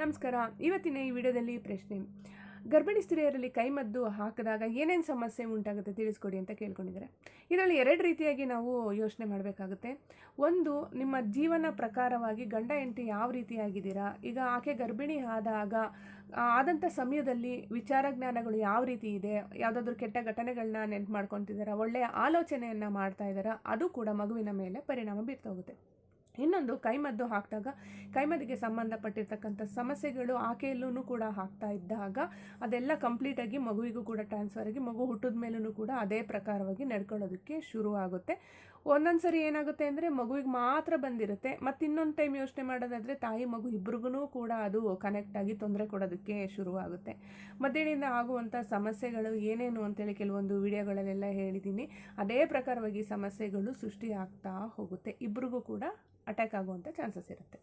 ನಮಸ್ಕಾರ. ಇವತ್ತಿನ ಈ ವಿಡಿಯೋದಲ್ಲಿ ಪ್ರಶ್ನೆ. ಗರ್ಭಿಣಿ ಸ್ತ್ರೀಯರಲ್ಲಿ ಕೈಮದ್ದು ಹಾಕಿದಾಗ ಏನೇನು ಸಮಸ್ಯೆ ಉಂಟಾಗುತ್ತೆ ತಿಳಿಸ್ಕೊಡಿ ಅಂತ ಕೇಳ್ಕೊಂಡಿದ್ದಾರೆ. ಇದರಲ್ಲಿ ಎರಡು ರೀತಿಯಾಗಿ ನಾವು ಯೋಚನೆ ಮಾಡಬೇಕಾಗುತ್ತೆ. ಒಂದು, ನಿಮ್ಮ ಜೀವನ ಪ್ರಕಾರವಾಗಿ ಗಂಡ ಹೆಂಡತಿ ಯಾವ ರೀತಿಯಾಗಿದ್ದೀರಾ? ಈಗ ಆಕೆ ಗರ್ಭಿಣಿ ಆದಾಗ ಆದಂಥ ಸಮಯದಲ್ಲಿ ವಿಚಾರ ಜ್ಞಾನಗಳು ಯಾವ ರೀತಿ ಇದೆ? ಯಾವುದಾದ್ರೂ ಕೆಟ್ಟ ಘಟನೆಗಳನ್ನ ನೆನ್ಪು ಮಾಡ್ಕೊತಿದ್ದಾರಾ? ಒಳ್ಳೆಯ ಆಲೋಚನೆಯನ್ನು ಮಾಡ್ತಾ ಇದ್ದಾರಾ? ಅದು ಕೂಡ ಮಗುವಿನ ಮೇಲೆ ಪರಿಣಾಮ ಬೀರ್ತಾ ಹೋಗುತ್ತೆ. ಇನ್ನೊಂದು ಕೈಮದ್ದು ಹಾಕಿದಾಗ, ಕೈಮದ್ದಿಗೆ ಸಂಬಂಧಪಟ್ಟಿರ್ತಕ್ಕಂಥ ಸಮಸ್ಯೆಗಳು ಆಕೆಯಲ್ಲೂ ಕೂಡ ಹಾಕ್ತಾ ಇದ್ದಾಗ, ಅದೆಲ್ಲ ಕಂಪ್ಲೀಟಾಗಿ ಮಗುವಿಗೂ ಕೂಡ ಟ್ರಾನ್ಸ್ಫರ್ ಆಗಿ, ಮಗು ಹುಟ್ಟಿದ ಮೇಲೂ ಕೂಡ ಅದೇ ಪ್ರಕಾರವಾಗಿ ನಡ್ಕೊಳ್ಳೋದಕ್ಕೆ ಶುರು ಆಗುತ್ತೆ ಒಂದೊಂದು ಸರಿ ಏನಾಗುತ್ತೆ ಅಂದರೆ, ಮಗುವಿಗೆ ಮಾತ್ರ ಬಂದಿರುತ್ತೆ. ಮತ್ತು ಇನ್ನೊಂದು ಟೈಮ್ ಯೋಚನೆ ಮಾಡೋದಾದರೆ, ತಾಯಿ ಮಗು ಇಬ್ರಿಗೂ ಕೂಡ ಅದು ಕನೆಕ್ಟ್ ಆಗಿ ತೊಂದರೆ ಕೊಡೋದಕ್ಕೆ ಶುರುವಾಗುತ್ತೆ. ಮದ್ದಿನಿಂದ ಆಗುವಂಥ ಸಮಸ್ಯೆಗಳು ಏನೇನು ಅಂತೇಳಿ ಕೆಲವೊಂದು ವಿಡಿಯೋಗಳಲ್ಲೆಲ್ಲ ಹೇಳಿದ್ದೀನಿ. ಅದೇ ಪ್ರಕಾರವಾಗಿ ಸಮಸ್ಯೆಗಳು ಸೃಷ್ಟಿ ಆಗ್ತಾ ಹೋಗುತ್ತೆ. ಇಬ್ರಿಗೂ ಕೂಡ ಅಟ್ಯಾಕ್ ಆಗುವಂಥ ಚಾನ್ಸಸ್ ಇರುತ್ತೆ.